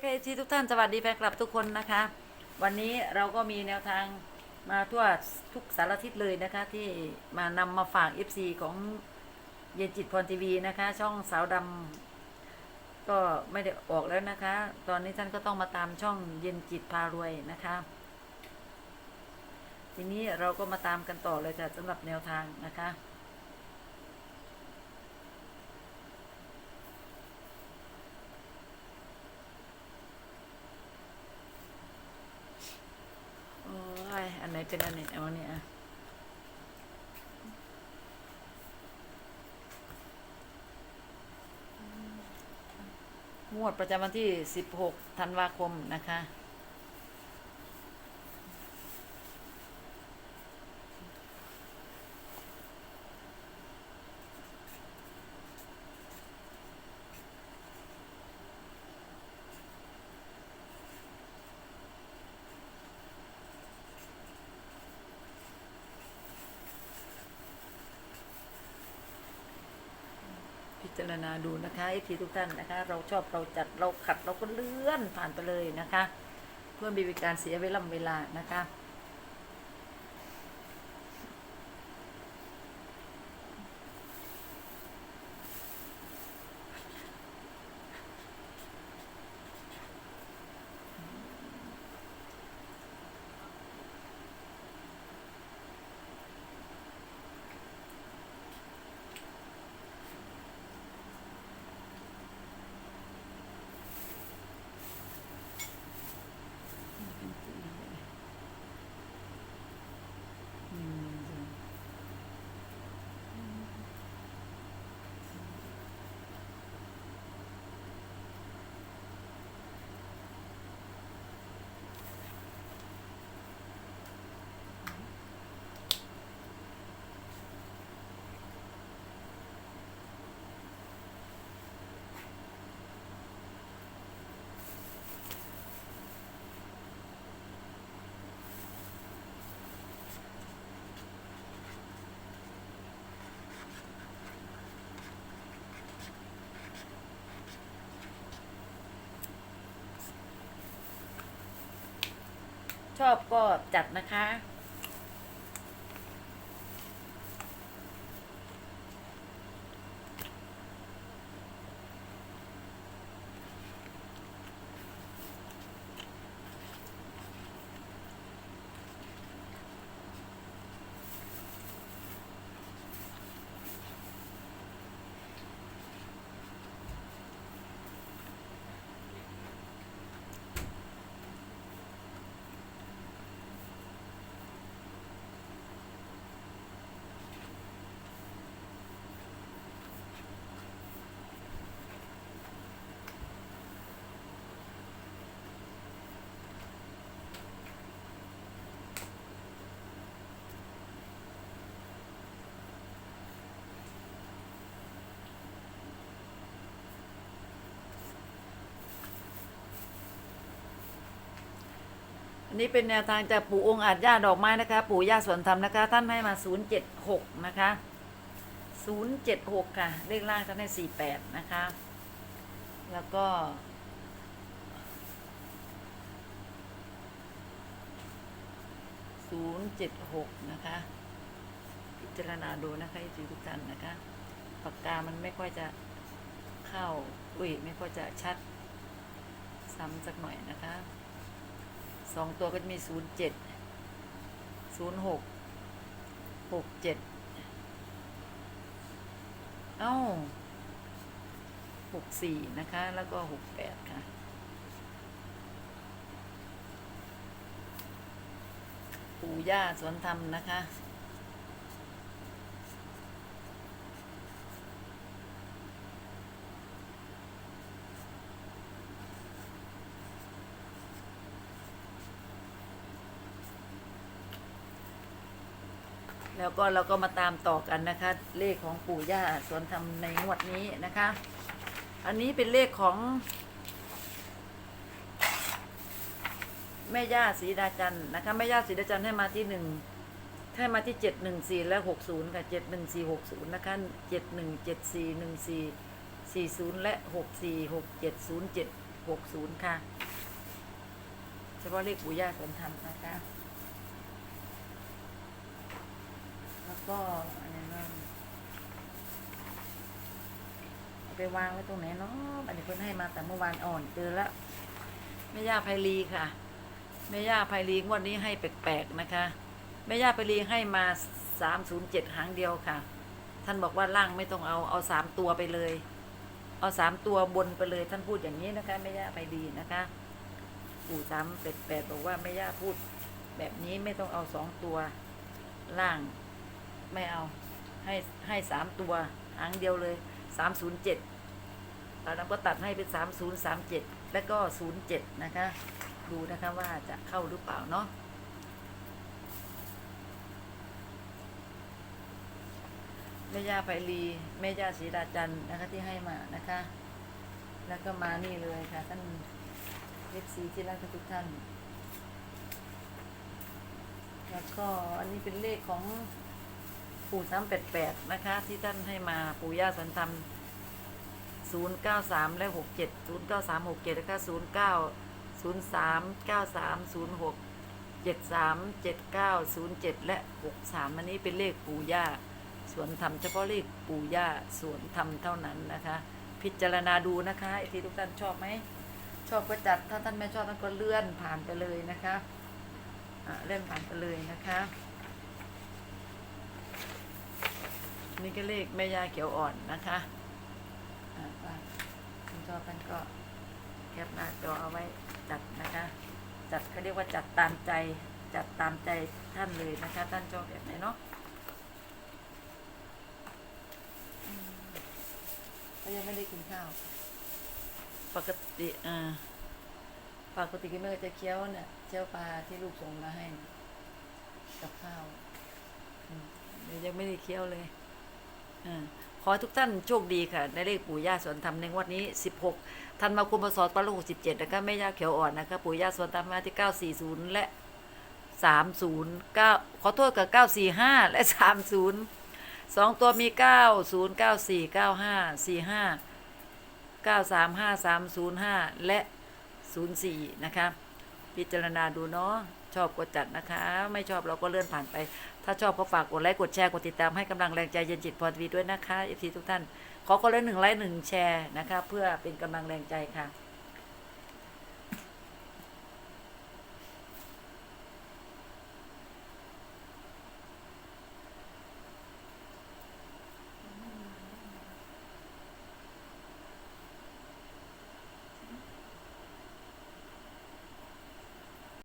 เคทีทุกท่านสวัสดีแฟนคลับทุกคนนะคะ วันนี้เราก็มีแนวทางมาทั่วทุกสารทิศเลยนะคะ ที่มานำมาฝาก FC ของเย็นจิตพรทีวีนะคะ ช่องสาวดำก็ไม่ได้ออกแล้วนะคะ ตอนนี้ท่านก็ต้องมาตามช่องเย็นจิตพารวยนะคะ ทีนี้เราก็มาตามกันต่อเลยค่ะสำหรับแนวทางนะคะ โอ้ย อันไหน เป็นอันไหนเอาเนี่ยอะงวดประจำวันที่ 16 ธันวาคมนะคะารณาดูนะคะทีทุกท่านนะคะ เราชอบเราจัดเราขัดเราก็เลื่อนผ่านไปเลยนะคะ เพื่อมมีการเสียเวลาเวลานะคะ ชอบก็จัดนะคะ อันนี้เป็นแนวทางจากปู่องค์อาจย่าดอกไม้นะคะ ปู่ย่าสวนธรรมนะคะ ท่านให้มา 076 นะคะ 076 ค่ะ เลขล่างท่านให้ 48 นะคะ แล้วก็ 076 นะคะ พิจารณาดูนะคะทุกท่านนะคะ ปากกามันไม่ค่อยจะเข้า อุ้ย ไม่ค่อยจะชัด ซ้ำสักหน่อยนะคะ สองตัวก็จะมีศูนย์เจ็ดศูนย์หกหกเจ็ดเอ้าหกสี่นะคะ แล้วก็หกแปดค่ะปู่ย่าสวนธรรมนะคะ แล้วก็เราก็มาตามต่อกันนะคะ เลขของปู่ย่าสวนธรรมในงวดนี้นะคะ อันนี้เป็นเลขของ แม่ย่าศรีดาจันทร์นะคะแม่ย่าศรีดาจันทร์ให้มาที่หนึ่งให้มาที่เจ็ดหนึ่งสี่และหกศูนย์ค่ะเจ็ดหนึ่งสี่หกศูนย์นะคะเจ็ดหนึ่งเจ็ดสี่หนึ่งสี่สี่ศูนย์และหกสี่หกเจ็ดศูนย์เจ็ดหกศูนย์ค่ะเฉพาะเลขปู่ย่าสวนธรรมนะคะ แล้ว ก็อะไรบ้างเอาไปวางไว้ตรงไหนเนาะอันนี้เพิ่นให้มาแต่เมื่อวานอ่อนเจอแล้วแม่ย่าไพลีค่ะแม่ย่าไพลีงวดนี้ให้แปลกๆนะคะแม่ย่าไพลีให้มาสามศูนย์เจ็ดหางเดียวค่ะ ท่านบอกว่าล่างไม่ต้องเอาเอาสามตัวไปเลย เอาสามตัวบนไปเลย ท่านพูดอย่างนี้นะคะแม่ย่าไพลีนะคะปู่สามเป็ดแปดบอกว่าแม่ย่าพูด แบบนี้ไม่ต้องเอาสองตัวล่าง ไม่เอา ให้ให้สามตัวหางเดียวเลยสามศูนย์เจ็ดตอนนั้นก็ตัดให้เป็นสามศูนย์สามเจ็ดแล้วก็ศูนย์เจ็ดนะคะ ดูนะคะว่าจะเข้าหรือเปล่าเนาะแม่ย่าไพลีแม่ย่าศรีดาจันนะคะที่ให้มานะคะ แล้วก็มานี่เลยค่ะท่านเอฟซีที่รักทุกท่าน แล้วก็อันนี้เป็นเลขของ ปู่สามแปดแปดนะคะ ที่ท่านให้มาปู่ย่าสันธรรมศูนย์เก้าสามและหกเจ็ดศูนย์เก้าสามหกเจ็ดแล้วก็ศูนย์เก้าศูนย์สามเก้าสามศูนย์หกเจ็ดสามเจ็ดเก้าศูนย์เจ็ดและหกสามอันนี้เป็นเลขปู่ย่าสวนธรรมเฉพาะเลขปู่ย่าสวนธรรมเท่านั้นนะคะ พิจารณาดูนะคะไอที่ทุกท่านชอบไหมชอบก็จัดถ้าท่านไม่ชอบท่านก็เลื่อนผ่านไปเลยนะคะะเลื่อนผ่านไปเลยนะคะ นี่ก็เลขแม่ยาเขียวอ่อนนะคะอะว่าคุณชอบท่านก็แคปหน้าจอเอาไว้จัดนะคะ จัดเขาเรียกว่าจัดตามใจ จัดตามใจท่านเลยนะคะ ท่านชอบแบบไหนเนาะอืมเขายังไม่ได้กินข้าว ปกติอ่าปกติคุณแม่ก็จะเคี้ยวเนี่ยเคี้ยวปลาที่ลูกส่งมาให้ กับข้าวอืมเดี๋ยวยังไม่ได้เคี้ยวเลยอา ขอให้ทุกท่านโชคดีค่ะ ในเลขปู่ย่าสวนธรรมในงวดนี้ 16ธันวาคมพศ2567นะคะแม่ย่าเขียวอ่อนนะคะปู่ย่าสวนธรรมมาที่ 940 และ 30 9 ขอโทษกับ 945 และ 30สองตัวมี 90 94 95 45 935305 และ 04 นะคะ พิจารณาดูเนาะชอบกดจัดนะคะ ไม่ชอบเราก็เลื่อนผ่านไป ถ้าชอบก็ฝากกดไลค์กดแชร์กดติดตามให้กำลังแรงใจเย็นจิตพรทีวีด้วยนะคะเอฟซีทุกท่าน ขอคนละหนึ่งไลค์หนึ่งแชร์นะคะ เพื่อเป็นกำลังแรงใจค่ะ